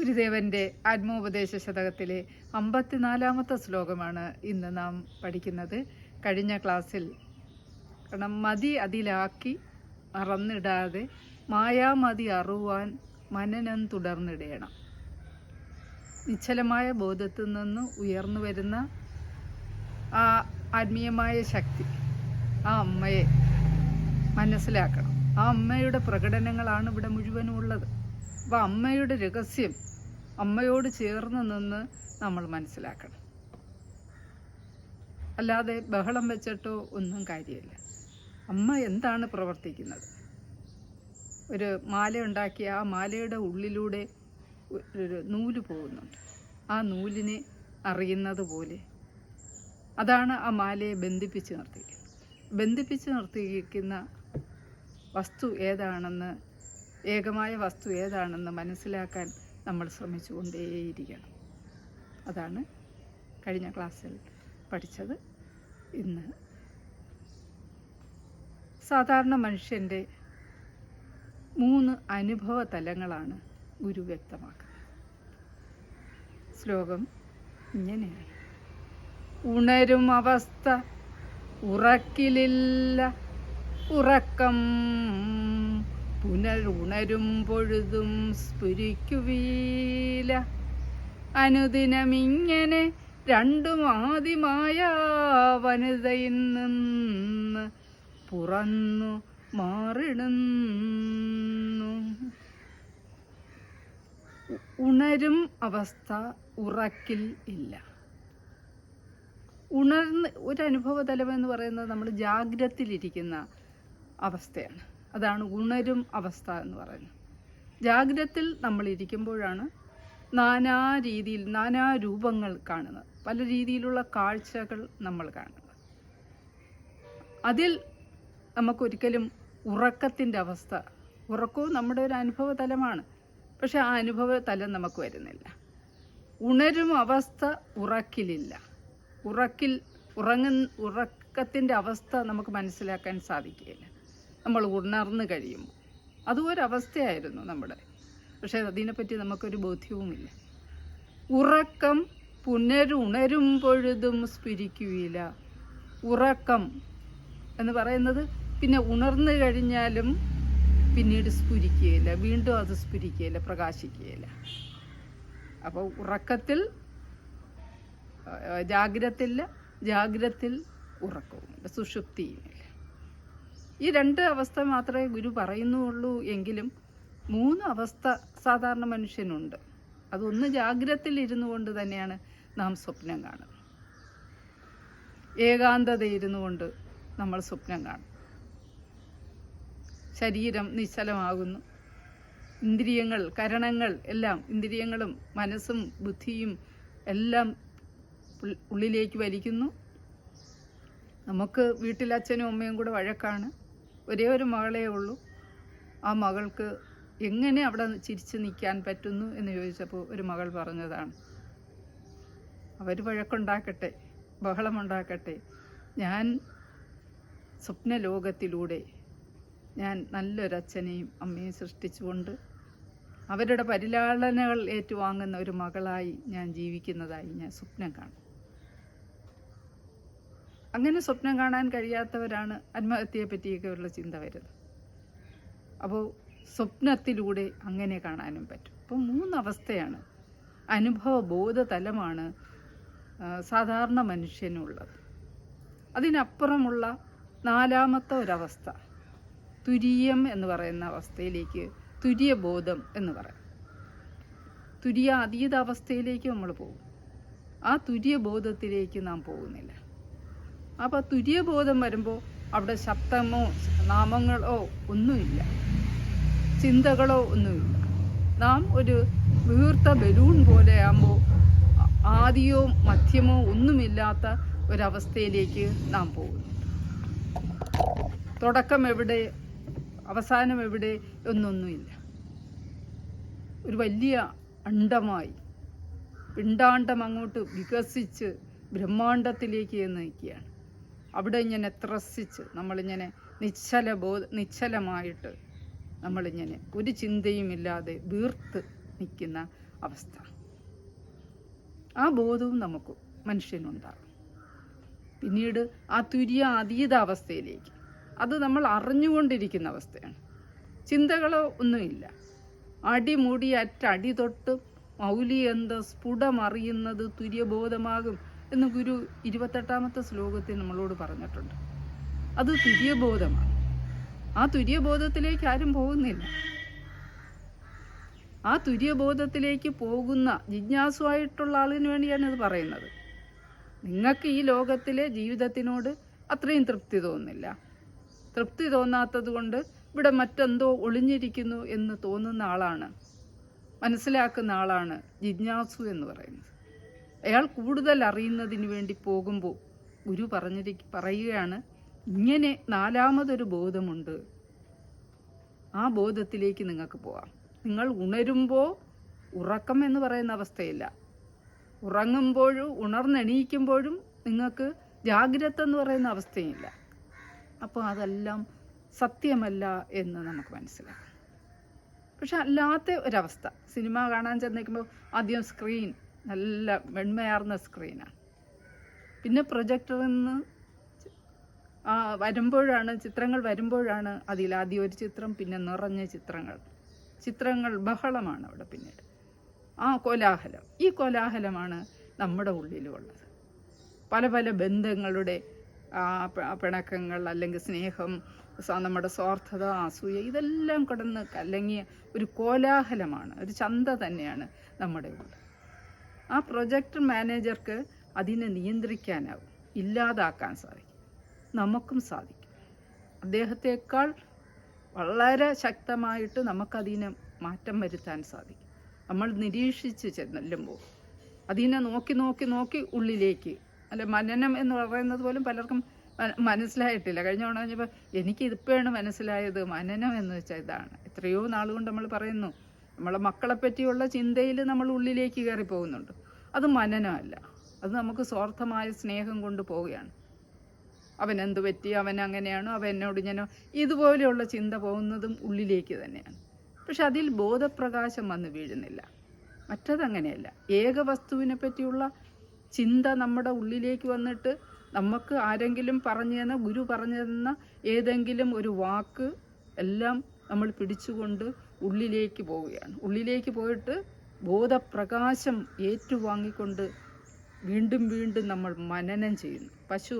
ഗുരുദേവന്റെ ആത്മോപദേശ ശതകത്തിലെ അമ്പത്തിനാലാമത്തെ ശ്ലോകമാണ് ഇന്ന് നാം പഠിക്കുന്നത്. കഴിഞ്ഞ ക്ലാസ്സിൽ കാരണം മതി അതിലാക്കി മറന്നിടാതെ മായാമതി അറുവാൻ മനനം തുടർന്നിടയണം നിശ്ചലമായ ബോധത്തിൽ നിന്ന് ഉയർന്നു വരുന്ന ആ ആത്മീയമായ ശക്തി ആ അമ്മയെ മനസ്സിലാക്കണം. ആ അമ്മയുടെ പ്രകടനങ്ങളാണ് ഇവിടെ മുഴുവനും ഉള്ളത്. അപ്പോൾ അമ്മയുടെ രഹസ്യം അമ്മയോട് ചേർന്ന് നിന്ന് നമ്മൾ മനസ്സിലാക്കണം. അല്ലാതെ ബഹളം വെച്ചിട്ടോ ഒന്നും കാര്യമില്ല. അമ്മ എന്താണ് പ്രവർത്തിക്കുന്നത്? ഒരു മാല ഉണ്ടാക്കി ആ മാലയുടെ ഉള്ളിലൂടെ ഒരു നൂൽ പോകുന്നുണ്ട്. ആ നൂലിനെ അറിയുന്നത് പോലെ അതാണ് ആ മാലയെ ബന്ധിപ്പിച്ച് നിർത്തിക്കുന്നത് ബന്ധിപ്പിച്ച് നിർത്തിയിരിക്കുന്ന വസ്തു ഏതാണെന്ന് ഏകമായ വസ്തു ഏതാണെന്ന് മനസ്സിലാക്കാൻ നമ്മൾ ശ്രമിച്ചു കൊണ്ടേയിരിക്കണം അതാണ് കഴിഞ്ഞ ക്ലാസ്സിൽ പഠിച്ചത് ഇന്ന്. സാധാരണ മനുഷ്യന്റെ മൂന്ന് അനുഭവ തലങ്ങളാണ് ഗുരു വ്യക്തമാക്കുന്നത്. ശ്ലോകം ഇങ്ങനെയാണ്. ഉണരും അവസ്ഥ ഉറക്കിലില്ല ഉറക്കം പുനരുണരും പൊഴുതും സ്ഫുരിക്കുവീല. അനുദിനമിങ്ങനെ രണ്ടും ആദിമായ വനിതയിൽ നിന്ന് പുറന്നു മാറിടുന്നു. ഉണരും അവസ്ഥ ഉറക്കിൽ ഇല്ല. ഉണർന്ന് ഒരു അനുഭവ തലം എന്ന് പറയുന്നത് നമ്മൾ ജാഗ്രതയിലിരിക്കുന്ന അവസ്ഥയാണ്. അതാണ് ഉണരും അവസ്ഥ എന്ന് പറയുന്നത്. ജാഗ്രത്തിൽ നമ്മൾ ഇരിക്കുമ്പോഴാണ് നാനാ രീതിയിൽ നാനാ രൂപങ്ങൾ കാണുന്നത്. പല രീതിയിലുള്ള കാഴ്ചകൾ നമ്മൾ കാണുന്നത്. അതിൽ നമുക്കൊരിക്കലും ഉറക്കത്തിന്റെ അവസ്ഥ ഉറക്കവും നമ്മുടെ ഒരു അനുഭവ തലമാണ് പക്ഷെ ആ അനുഭവ തലം നമുക്ക് വരുന്നില്ല. ഉണരും അവസ്ഥ ഉറക്കിലില്ല. ഉറക്കിൽ ഉറങ്ങുന്ന ഉറക്കത്തിന്റെ അവസ്ഥ നമുക്ക് മനസ്സിലാക്കാൻ സാധിക്കുകയില്ല. നമ്മൾ ഉണർന്നു കഴിയുമ്പോൾ അതും ഒരവസ്ഥയായിരുന്നു നമ്മുടെ. പക്ഷേ അതിനെപ്പറ്റി നമുക്കൊരു ബോധ്യവുമില്ല. ഉറക്കം പുനരുണരും സ്ഫുരിക്കുകയില്ല. ഉറക്കം എന്ന് പറയുന്നത് പിന്നെ ഉണർന്നു കഴിഞ്ഞാലും പിന്നീട് സ്ഫുരിക്കുകയില്ല. വീണ്ടും അത് സ്ഫുരിക്കുകയില്ല പ്രകാശിക്കുകയില്ല. അപ്പോൾ ഉറക്കത്തിൽ ജാഗ്രതയില്ല ജാഗ്രത്തിൽ ഉറക്കവും സുഷുപ്തിയുമില്ല. ഈ രണ്ട് അവസ്ഥ മാത്രമേ ഗുരു പറയുന്നുള്ളൂ എങ്കിലും മൂന്ന് അവസ്ഥ സാധാരണ മനുഷ്യനുണ്ട്. അതൊന്ന് ജാഗ്രത്തിൽ ഇരുന്നു കൊണ്ട് തന്നെയാണ് നാം സ്വപ്നം കാണുന്നത്. ഏകാന്തത ഇരുന്നു കൊണ്ട് നമ്മൾ സ്വപ്നം കാണും. ശരീരം നിശ്ചലമാകുന്നു. ഇന്ദ്രിയങ്ങൾ കരണങ്ങൾ എല്ലാം ഇന്ദ്രിയങ്ങളും മനസ്സും ബുദ്ധിയും എല്ലാം ഉള്ളിലേക്ക് വലിക്കുന്നു. നമുക്ക് വീട്ടിൽ അച്ഛനും അമ്മയും കൂടെ വഴക്കാണ്. ഒരേ ഒരു മകളേ ഉള്ളൂ. ആ മകൾക്ക് എങ്ങനെ അവിടെ ചിരിച്ചു നിൽക്കാൻ പറ്റുന്നു എന്ന് ചോദിച്ചപ്പോൾ ഒരു മകൾ പറഞ്ഞതാണ്. അവർ വഴക്കുണ്ടാക്കട്ടെ ബഹളമുണ്ടാക്കട്ടെ. ഞാൻ സ്വപ്ന സ്വപ്നലോകത്തിലൂടെ ഞാൻ നല്ലൊരച്ഛനെയും അമ്മയും സൃഷ്ടിച്ചുകൊണ്ട് അവരുടെ പരിലാളനകൾ ഏറ്റുവാങ്ങുന്ന ഒരു മകളായി ഞാൻ ജീവിക്കുന്നതായി ഞാൻ സ്വപ്നം കാണും അങ്ങനെ സ്വപ്നം കാണാൻ കഴിയാത്തവരാണ് ആത്മഹത്യയെ പറ്റിയൊക്കെയുള്ള ചിന്ത വരുന്നത്. അപ്പോൾ സ്വപ്നത്തിലൂടെ അങ്ങനെ കാണാനും പറ്റും. അപ്പോൾ മൂന്നവസ്ഥയാണ്. അനുഭവ ബോധതലമാണ് സാധാരണ മനുഷ്യനുള്ളത്. അതിനപ്പുറമുള്ള നാലാമത്തെ ഒരവസ്ഥ തുരീയം എന്ന് പറയുന്ന അവസ്ഥയിലേക്ക് തുര്യബോധം എന്ന് പറയും. തുര്യ അതീത അവസ്ഥയിലേക്ക് നമ്മൾ പോകും. ആ തുര്യബോധത്തിലേക്ക് നാം പോകുന്നില്ല. അപ്പോൾ തുര്യബോധം വരുമ്പോൾ അവിടെ ശബ്ദമോ നാമങ്ങളോ ഒന്നുമില്ല. ചിന്തകളോ ഒന്നുമില്ല. നാം ഒരു വീർത്ത ബലൂൺ പോലെയാകുമ്പോൾ ആദിയോ മധ്യമോ ഒന്നുമില്ലാത്ത ഒരവസ്ഥയിലേക്ക് നാം പോകുന്നു. തുടക്കം എവിടെ അവസാനം എവിടെ എന്നൊന്നുമില്ല. ഒരു വലിയ അണ്ടമായി പിണ്ടാണ്ടം അങ്ങോട്ട് വികസിച്ച് ബ്രഹ്മാണ്ടത്തിലേക്ക് നയിക്കുകയാണ് അവിടെ ഇങ്ങനെ ത്രസിച്ച് നമ്മളിങ്ങനെ നിശ്ചല ബോധ നിശ്ചലമായിട്ട് നമ്മളിങ്ങനെ ഒരു ചിന്തയുമില്ലാതെ വീർത്ത് നിൽക്കുന്ന അവസ്ഥ. ആ ബോധവും നമുക്ക് മനുഷ്യനുണ്ടാകും. പിന്നീട് ആ തുര്യ അതീത അവസ്ഥയിലേക്ക്. അത് നമ്മൾ അറിഞ്ഞുകൊണ്ടിരിക്കുന്ന അവസ്ഥയാണ്. ചിന്തകളോ ഒന്നുമില്ല. അടിമുടി അറ്റടി തൊട്ട് മൗലി എന്ത് സ്ഫുടമറിയുന്നത് തുര്യബോധമാകും. എന്ന് ഗുരു ഇരുപത്തെട്ടാമത്തെ ശ്ലോകത്തിൽ നമ്മളോട് പറഞ്ഞിട്ടുണ്ട്. അത് തുര്യബോധമാണ്. ആ തുര്യബോധത്തിലേക്ക് ആരും പോകുന്നില്ല. ആ തുര്യബോധത്തിലേക്ക് പോകുന്ന ജിജ്ഞാസുവായിട്ടുള്ള ആളിന് വേണ്ടിയാണ് ഇത് പറയുന്നത്. നിങ്ങൾക്ക് ഈ ലോകത്തിലെ ജീവിതത്തിനോട് അത്രയും തൃപ്തി തോന്നുന്നില്ല തൃപ്തി തോന്നാത്തത് കൊണ്ട് ഇവിടെ മറ്റെന്തോ ഒളിഞ്ഞിരിക്കുന്നു എന്ന് തോന്നുന്ന ആളാണ് മനസ്സിലാക്കുന്ന ആളാണ് ജിജ്ഞാസു എന്ന് പറയുന്നത്. അയാൾ കൂടുതൽ അറിയുന്നതിന് വേണ്ടി പോകുമ്പോൾ ഗുരു പറഞ്ഞിരി പറയുകയാണ് ഇങ്ങനെ നാലാമതൊരു ബോധമുണ്ട്. ആ ബോധത്തിലേക്ക് നിങ്ങൾക്ക് പോവാം. നിങ്ങൾ ഉണരുമ്പോൾ ഉറക്കം എന്ന് പറയുന്ന അവസ്ഥയില്ല. ഉറങ്ങുമ്പോഴും ഉണർന്നെണീക്കുമ്പോഴും നിങ്ങൾക്ക് ജാഗ്രത എന്ന് പറയുന്ന അവസ്ഥയില്ല. അപ്പോൾ അതെല്ലാം സത്യമല്ല എന്ന് നമുക്ക് മനസ്സിലാക്കാം. പക്ഷെ അല്ലാത്ത ഒരവസ്ഥ. സിനിമ കാണാൻ ചെന്നേക്കുമ്പോൾ ആദ്യം സ്ക്രീൻ നല്ല വെണ്മയാർന്ന സ്ക്രീനാണ് പിന്നെ പ്രൊജക്ടറിൽ നിന്ന് വരുമ്പോഴാണ് ചിത്രങ്ങൾ വരുമ്പോഴാണ് അതിൽ ആദ്യം ഒരു ചിത്രം പിന്നെ നിറഞ്ഞ ചിത്രങ്ങൾ. ചിത്രങ്ങൾ ബഹളമാണ് അവിടെ പിന്നീട്. ആ കോലാഹലം. ഈ കോലാഹലമാണ് നമ്മുടെ ഉള്ളിലുള്ളത്. പല പല ബന്ധങ്ങളുടെ പിണക്കങ്ങൾ അല്ലെങ്കിൽ സ്നേഹം നമ്മുടെ സ്വാർത്ഥത അസൂയ ഇതെല്ലാം കിടന്ന് കലങ്ങിയ ഒരു കോലാഹലമാണ്. ഒരു ചന്ത തന്നെയാണ് നമ്മുടെ ഉള്ളിൽ. ആ പ്രൊജക്ട് മാനേജർക്ക് അതിനെ നിയന്ത്രിക്കാനാവും. ഇല്ലാതാക്കാൻ സാധിക്കും. നമുക്കും സാധിക്കും. അദ്ദേഹത്തെക്കാൾ വളരെ ശക്തമായിട്ട് നമുക്കതിനെ മാറ്റം വരുത്താൻ സാധിക്കും. നമ്മൾ നിരീക്ഷിച്ച് ചെല്ലുമ്പോൾ അതിനെ നോക്കി നോക്കി നോക്കി ഉള്ളിലേക്ക് അല്ല മനനം എന്ന് പറയുന്നത് പോലും പലർക്കും മനസ്സിലായിട്ടില്ല. കഴിഞ്ഞ തവണ കഴിഞ്ഞപ്പോൾ എനിക്കിതിപ്പോഴാണ് മനസ്സിലായത് മനനം എന്ന് വെച്ചാൽ ഇതാണ്. എത്രയോ നാളുകൊണ്ട് നമ്മൾ പറയുന്നു നമ്മളെ മക്കളെ പറ്റിയുള്ള ചിന്തയിൽ നമ്മൾ ഉള്ളിലേക്ക് കയറി പോകുന്നുണ്ട്. അത് മനനമല്ല. അത് നമുക്ക് സ്വാർത്ഥമായ സ്നേഹം കൊണ്ട് പോവുകയാണ്. അവൻ എന്ത് പറ്റി? അവൻ അങ്ങനെയാണോ? അവൻ എന്നോട് ഞാനോ ഇതുപോലെയുള്ള ചിന്ത പോകുന്നതും ഉള്ളിലേക്ക് തന്നെയാണ്. പക്ഷെ അതിൽ ബോധപ്രകാശം വന്ന് വീഴുന്നില്ല. മറ്റതങ്ങനെയല്ല. ഏക വസ്തുവിനെ പറ്റിയുള്ള ചിന്ത നമ്മുടെ ഉള്ളിലേക്ക് വന്നിട്ട് നമുക്ക് ആരെങ്കിലും പറഞ്ഞു തന്ന ഗുരു പറഞ്ഞു തന്ന ഏതെങ്കിലും ഒരു വാക്ക് എല്ലാം നമ്മൾ പിടിച്ചുകൊണ്ട് ഉള്ളിലേക്ക് പോവുകയാണ്. ഉള്ളിലേക്ക് പോയിട്ട് ബോധപ്രകാശം ഏറ്റുവാങ്ങിക്കൊണ്ട് വീണ്ടും വീണ്ടും നമ്മൾ മനനം ചെയ്യുന്നു. പശു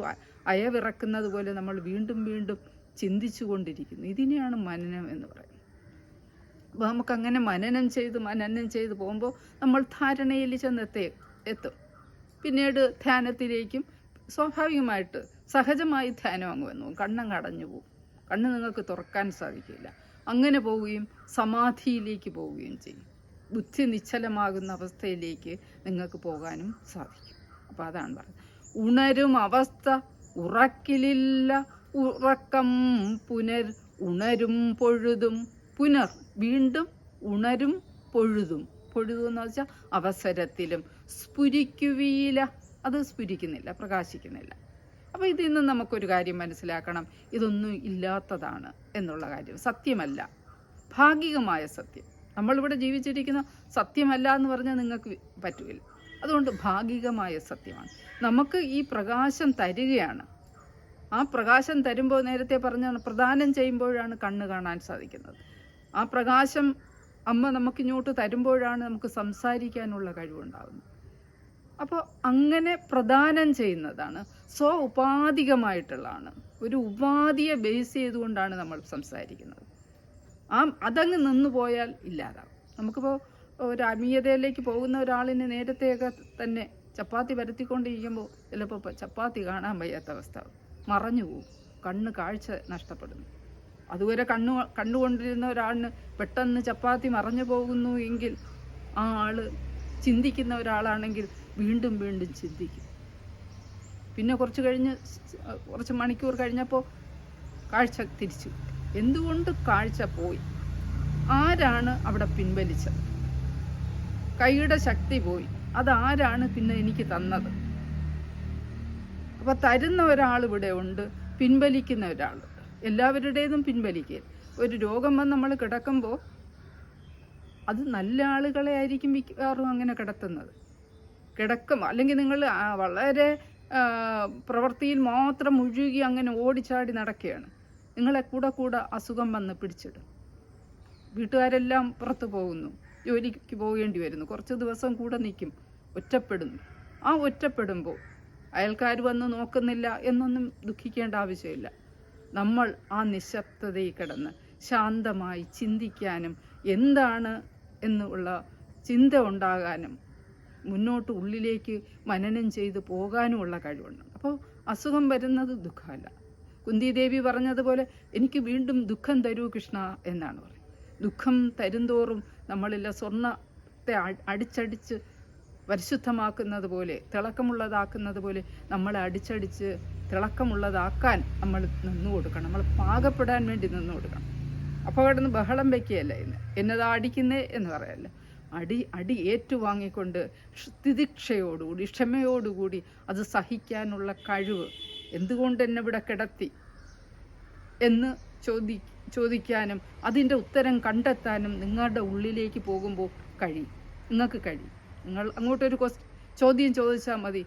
അയവിറക്കുന്നത് പോലെ നമ്മൾ വീണ്ടും വീണ്ടും ചിന്തിച്ചു കൊണ്ടിരിക്കുന്നു ഇതിനെയാണ് മനനം എന്ന് പറയുന്നത്. അപ്പോൾ നമുക്കങ്ങനെ മനനം ചെയ്ത് മനനം ചെയ്ത് പോകുമ്പോൾ നമ്മൾ ധാരണയിൽ ചെന്നെത്തേ എത്തും. പിന്നീട് ധ്യാനത്തിലേക്കും സ്വാഭാവികമായിട്ട് സഹജമായി ധ്യാനം അങ്ങ് വന്നു കണ്ണങ്ങടഞ്ഞു പോകും. കണ്ണ് നിങ്ങൾക്ക് തുറക്കാൻ സാധിക്കില്ല. അങ്ങനെ പോവുകയും സമാധിയിലേക്ക് പോവുകയും ചെയ്യും. ബുദ്ധി നിശ്ചലമാകുന്ന അവസ്ഥയിലേക്ക് നിങ്ങൾക്ക് പോകാനും സാധിക്കും. അപ്പോൾ അതാണ് പറയുന്നത് ഉണരും അവസ്ഥ ഉറക്കിലില്ല. ഉറക്കം പുനർ ഉണരും പൊഴുതും. പുനർ വീണ്ടും ഉണരും പൊഴുതും. പൊഴുതും എന്ന് വെച്ചാൽ അവസരത്തിലും സ്ഫുരിക്കുവീല അത് സ്ഫുരിക്കുന്നില്ല പ്രകാശിക്കുന്നില്ല. അപ്പോൾ ഇതിൽ നിന്ന് നമുക്കൊരു കാര്യം മനസ്സിലാക്കണം. ഇതൊന്നും ഇല്ലാത്തതാണ് എന്നുള്ള കാര്യം. സത്യമല്ല. ഭാഗികമായ സത്യം. നമ്മളിവിടെ ജീവിച്ചിരിക്കുന്ന സത്യമല്ല എന്ന് പറഞ്ഞാൽ നിങ്ങൾക്ക് പറ്റില്ല അതുകൊണ്ട് ഭാഗികമായ സത്യമാണ്. നമുക്ക് ഈ പ്രകാശം തരികയാണ്. ആ പ്രകാശം തരുമ്പോൾ നേരത്തെ പറഞ്ഞാണ് പ്രദാനം ചെയ്യുമ്പോഴാണ് കണ്ണ് കാണാൻ സാധിക്കുന്നത്. ആ പ്രകാശം അമ്മ നമുക്കിങ്ങോട്ട് തരുമ്പോഴാണ് നമുക്ക് സംസാരിക്കാനുള്ള കഴിവുണ്ടാകുന്നത് അപ്പോൾ അങ്ങനെ പ്രദാനം ചെയ്യുന്നതാണ്. സ്വ ഉപാധികമായിട്ടുള്ളതാണ്. ഒരു ഉപാധിയെ ബേസ് ചെയ്തുകൊണ്ടാണ് നമ്മൾ സംസാരിക്കുന്നത്. ആ അതങ്ങ് നിന്നു പോയാൽ ഇല്ലാതാവും. നമുക്കിപ്പോൾ ഒരു അമീയതയിലേക്ക് പോകുന്ന ഒരാളിന് നേരത്തെയൊക്കെ തന്നെ ചപ്പാത്തി പരത്തിക്കൊണ്ടിരിക്കുമ്പോൾ ചിലപ്പോൾ ചപ്പാത്തി കാണാൻ വയ്യാത്ത അവസ്ഥ. മറഞ്ഞു പോകും കണ്ണ് കാഴ്ച നഷ്ടപ്പെടുന്നു. അതുവരെ കണ്ണു കണ്ടുകൊണ്ടിരുന്ന ഒരാളിന് പെട്ടെന്ന് ചപ്പാത്തി മറഞ്ഞു പോകുന്നു എങ്കിൽ ആ ആൾ ചിന്തിക്കുന്ന ഒരാളാണെങ്കിൽ വീണ്ടും വീണ്ടും ചിന്തിക്കും. പിന്നെ കുറച്ച് കഴിഞ്ഞ് കുറച്ച് മണിക്കൂർ കഴിഞ്ഞപ്പോൾ കാഴ്ച തിരിച്ചു. എന്തുകൊണ്ട് കാഴ്ച പോയി? ആരാണ് അവിടെ പിൻവലിച്ചത്? കൈയുടെ ശക്തി പോയി. അതാരാണ് പിന്നെ എനിക്ക് തന്നത്? അപ്പൊ തരുന്ന ഒരാൾ ഇവിടെ ഉണ്ട് പിൻവലിക്കുന്ന ഒരാളുണ്ട് എല്ലാവരുടേതും പിൻവലിക്കുക. ഒരു രോഗം വന്ന് നമ്മൾ കിടക്കുമ്പോൾ അത് നല്ല ആളുകളെ ആയിരിക്കും മിക്കവാറും അങ്ങനെ കിടത്തുന്നത്. കിടക്കും. അല്ലെങ്കിൽ നിങ്ങൾ വളരെ പ്രവൃത്തിയിൽ മാത്രം മുഴുകി അങ്ങനെ ഓടിച്ചാടി നടക്കുകയാണ്. നിങ്ങളെ കൂടെ കൂടെ അസുഖം വന്ന് പിടിച്ചിടും. വീട്ടുകാരെല്ലാം പുറത്തു പോകുന്നു. ജോലിക്ക് പോകേണ്ടി വരുന്നു. കുറച്ച് ദിവസം കൂടെ നിൽക്കും. ഒറ്റപ്പെടുന്നു. ആ ഒറ്റപ്പെടുമ്പോൾ അയൽക്കാർ വന്ന് നോക്കുന്നില്ല എന്നൊന്നും ദുഃഖിക്കേണ്ട ആവശ്യമില്ല. നമ്മൾ ആ നിശബ്ദതയിൽ കിടന്ന് ശാന്തമായി ചിന്തിക്കാനും എന്താണ് എന്നുള്ള ചിന്ത ഉണ്ടാകാനും മുന്നോട്ട് ഉള്ളിലേക്ക് മനനം ചെയ്ത് പോകാനുമുള്ള കഴിവുണ്ട്. അപ്പോൾ അസുഖം വരുന്നത് ദുഃഖമല്ല. കുന്തിദേവി പറഞ്ഞതുപോലെ എനിക്ക് വീണ്ടും ദുഃഖം തരൂ കൃഷ്ണ എന്നാണ് പറയുന്നത്. ദുഃഖം തരുന്തോറും നമ്മളിലെ സ്വർണത്തെ അടിച്ചടിച്ച് പരിശുദ്ധമാക്കുന്നത് പോലെ തിളക്കമുള്ളതാക്കുന്നത് പോലെ നമ്മളെ അടിച്ചടിച്ച് തിളക്കമുള്ളതാക്കാൻ നമ്മൾ നിന്നു കൊടുക്കണം നമ്മൾ പാകപ്പെടാൻ വേണ്ടി നിന്നു കൊടുക്കണം അപ്പോൾ കിടന്ന് ബഹളം വയ്ക്കുകയല്ല ഇന്ന്? എന്നതാ അടിക്കുന്നേ എന്ന് പറയല്ല? അടി അടി ഏറ്റുവാങ്ങിക്കൊണ്ട് സ്ഥിതിക്ഷയോടുകൂടി ക്ഷമയോടുകൂടി അത് സഹിക്കാനുള്ള കഴിവ് എന്തുകൊണ്ട് എന്നെ ഇവിടെ കിടത്തി? എന്ന് ചോദി ചോദിക്കാനും അതിന്റെ ഉത്തരം കണ്ടെത്താനും നിങ്ങളുടെ ഉള്ളിലേക്ക് പോകുമ്പോൾ കഴിയും. നിങ്ങൾക്ക് കഴിയും. നിങ്ങൾ അങ്ങോട്ടൊരു ക്വസ്റ്റ് ചോദ്യം ചോദിച്ചാൽ മതി.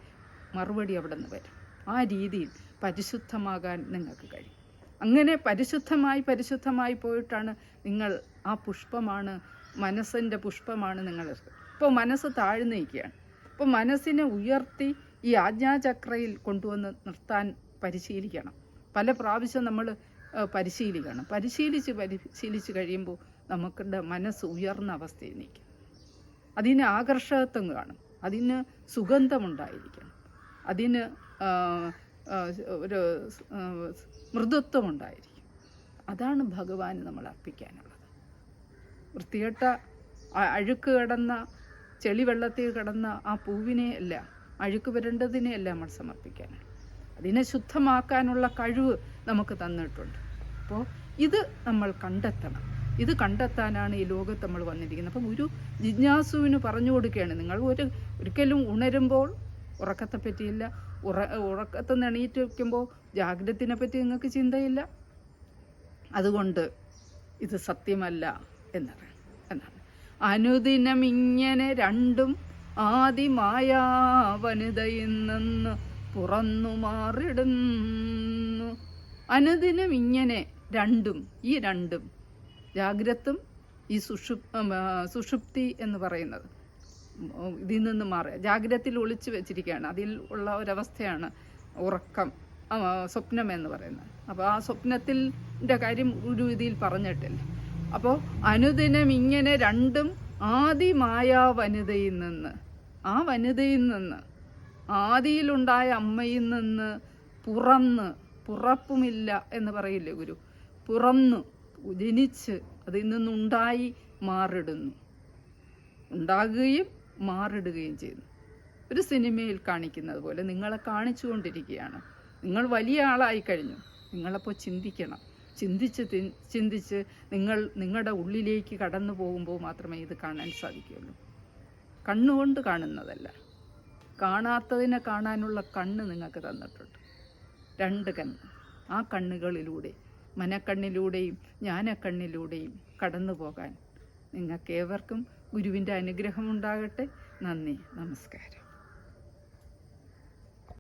മറുപടി അവിടെ നിന്ന് വരും. ആ രീതിയിൽ പരിശുദ്ധമാകാൻ നിങ്ങൾക്ക് കഴിയും. അങ്ങനെ പരിശുദ്ധമായി പരിശുദ്ധമായി പോയിട്ടാണ് നിങ്ങൾ ആ പുഷ്പമാണ് മനസ്സിന്റെ പുഷ്പമാണ് നിങ്ങൾ ഇപ്പോൾ മനസ്സ് താഴ്ന്നിരിക്കുകയാണ് അപ്പോൾ മനസ്സിനെ ഉയർത്തി ഈ ആജ്ഞാചക്രയിൽ കൊണ്ടുവന്ന് നിർത്താൻ പരിശീലിക്കണം. പല പ്രാവശ്യം നമ്മൾ പരിശീലിക്കണം. പരിശീലിച്ച് പരിശീലിച്ച് കഴിയുമ്പോൾ നമുക്കുടെ മനസ്സ് ഉയർന്ന അവസ്ഥയിൽ നിൽക്കും. അതിന് ആകർഷകത്വം കാണും. അതിന് സുഗന്ധമുണ്ടായിരിക്കണം. അതിന് ഒരു മൃദുത്വം ഉണ്ടായിരിക്കും അതാണ് ഭഗവാന് നമ്മൾ അർപ്പിക്കാനുള്ളത്. വൃത്തികെട്ട അഴുക്ക് കിടന്ന ചെളിവെള്ളത്തിൽ കിടന്ന ആ പൂവിനെ അല്ല അഴുക്ക് വരേണ്ടതിനെ അല്ല നമ്മൾ സമർപ്പിക്കാനാണ് അതിനെ ശുദ്ധമാക്കാനുള്ള കഴിവ് നമുക്ക് തന്നിട്ടുണ്ട്. അപ്പോൾ ഇത് നമ്മൾ കണ്ടെത്തണം. ഇത് കണ്ടെത്താനാണ് ഈ ലോകത്ത് നമ്മൾ വന്നിരിക്കുന്നത്. അപ്പം ഒരു ജിജ്ഞാസുവിന് പറഞ്ഞു കൊടുക്കുകയാണ്. നിങ്ങൾ ഒരു ഒരിക്കലും ഉണരുമ്പോൾ ഉറക്കത്തെ പറ്റിയില്ല ഉറ ഉറക്കത്ത് നിന്ന് എണീറ്റ് വയ്ക്കുമ്പോൾ ജാഗ്രതത്തിനെ പറ്റി നിങ്ങൾക്ക് ചിന്തയില്ല. അതുകൊണ്ട് ഇത് സത്യമല്ല എന്നറിയണം എന്നാണ്. അനുദിനം ഇങ്ങനെ രണ്ടും ആദിമായാവനിതയിൽ നിന്ന് പുറന്നു മാറിടുന്നു. അനുദിനം ഇങ്ങനെ രണ്ടും ഈ രണ്ടും ജാഗ്രത്തും ഈ സുഷു സുഷുപ്തി എന്ന് പറയുന്നത്. ഇതിൽ നിന്ന് മാറുക ജാഗ്രതയിൽ ഒളിച്ചു വെച്ചിരിക്കുകയാണ്. അതിൽ ഉള്ള ഒരവസ്ഥയാണ് ഉറക്കം. സ്വപ്നം എന്ന് പറയുന്നത്. അപ്പോൾ ആ സ്വപ്നത്തിന്റെ കാര്യം ഒരു രീതിയിൽ പറഞ്ഞിട്ടില്ല. അപ്പോൾ അനുദിനം ഇങ്ങനെ രണ്ടും ആദിമായ വനിതയിൽ നിന്ന് ആ വനിതയിൽ നിന്ന് ആദിയിലുണ്ടായ അമ്മയിൽ നിന്ന് പുറന്ന് പുറപ്പുമില്ല എന്ന് പറയില്ലേ ഗുരു? പുറന്ന് ജനിച്ച് അതിൽ നിന്നുണ്ടായി മാറിടുന്നു. ഉണ്ടാകുകയും മാറിടുകയും ചെയ്യുന്നു. ഒരു സിനിമയിൽ കാണിക്കുന്നത് പോലെ നിങ്ങളെ കാണിച്ചുകൊണ്ടിരിക്കുകയാണ്. നിങ്ങൾ വലിയ ആളായി കഴിഞ്ഞു. നിങ്ങളപ്പോൾ ചിന്തിക്കണം. ചിന്തിച്ച് ചിന്തിച്ച് നിങ്ങൾ നിങ്ങളുടെ ഉള്ളിലേക്ക് കടന്നു പോകുമ്പോൾ മാത്രമേ ഇത് കാണാൻ സാധിക്കുകയുള്ളൂ. കണ്ണുകൊണ്ട് കാണുന്നതല്ല. കാണാത്തതിനെ കാണാനുള്ള കണ്ണ് നിങ്ങൾക്ക് തന്നിട്ടുണ്ട്. രണ്ട് കണ്ണ്. ആ കണ്ണുകളിലൂടെ മനക്കണ്ണിലൂടെയും ജ്ഞാനക്കണ്ണിലൂടെയും കടന്നു പോകാൻ നിങ്ങൾക്ക് ഏവർക്കും ഗുരുവിന്റെ അനുഗ്രഹം ഉണ്ടാകട്ടെ നന്ദി. നമസ്കാരം.